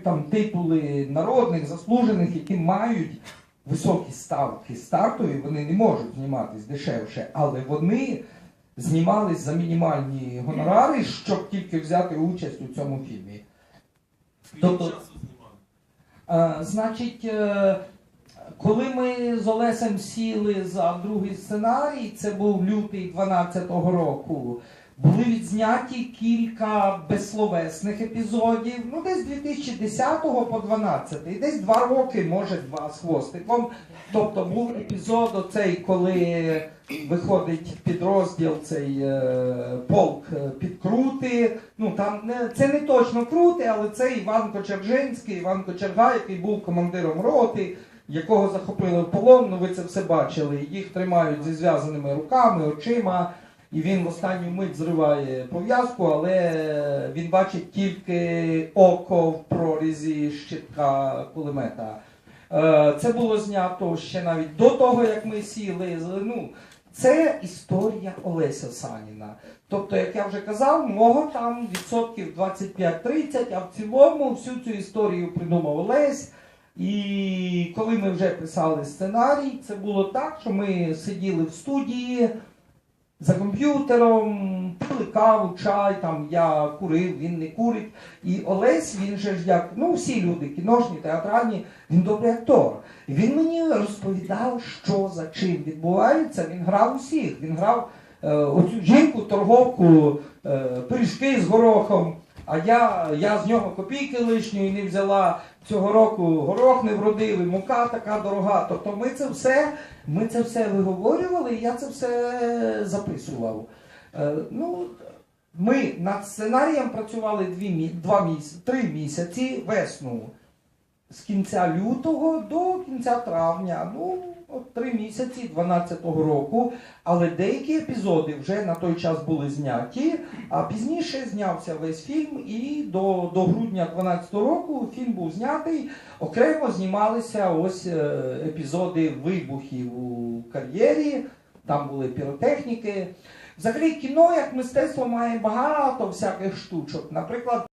там титули народних, заслужених, які мають високі ставки стартові, вони не можуть зніматись дешевше, але вони знімались за мінімальні гонорари, щоб тільки взяти участь у цьому фільмі. Тобто- знімали? Е, значить, е, коли ми з Олесем сіли за другий сценарій, це був лютий 12-го року. Були відзняті кілька безсловесних епізодів, ну десь з 2010 по 12, десь два роки, може два з хвостиком. Тобто був епізод оцей, коли виходить підрозділ цей е, полк е, підкрути. Ну там не це не точно крути, але це Іван Кочержинський, Іван Кочерга, який був командиром роти, якого захопили в полон. Ну ви це все бачили. Їх тримають зі зв'язаними руками, очима. І він в останню мить зриває пов'язку, але він бачить тільки око в прорізі щитка кулемета. Е, Це було знято ще навіть до того, як ми сіли. Ну, це історія Олеся Саніна. Тобто, як я вже казав, мого там відсотків 25-30, а в цілому всю цю історію придумав Олесь. І коли ми вже писали сценарій, це було так, що ми сиділи в студії за комп'ютером, пили каву, чай, там я курив, він не курить. І Олесь, він же ж як, ну всі люди, кіношні, театральні, він добрий актор. Він мені розповідав, що за чим відбувається. Він грав усіх. Він грав е, оцю жінку, торговку, е, пиріжки з горохом. А я, я з нього копійки лишньої не взяла. Цього року горох не вродив, і мука така дорога. Тобто ми це все, ми це все виговорювали, і я це все записував. Е, ну, ми над сценарієм працювали дві, два три місяці весну з кінця лютого до кінця травня. Ну, от три місяці 12-го року. Але деякі епізоди вже на той час були зняті, а пізніше знявся весь фільм, і до, до грудня 12-го року фільм був знятий. Окремо знімалися ось е, епізоди вибухів у кар'єрі, там були піротехніки. Взагалі, кіно як мистецтво має багато всяких штучок. Наприклад,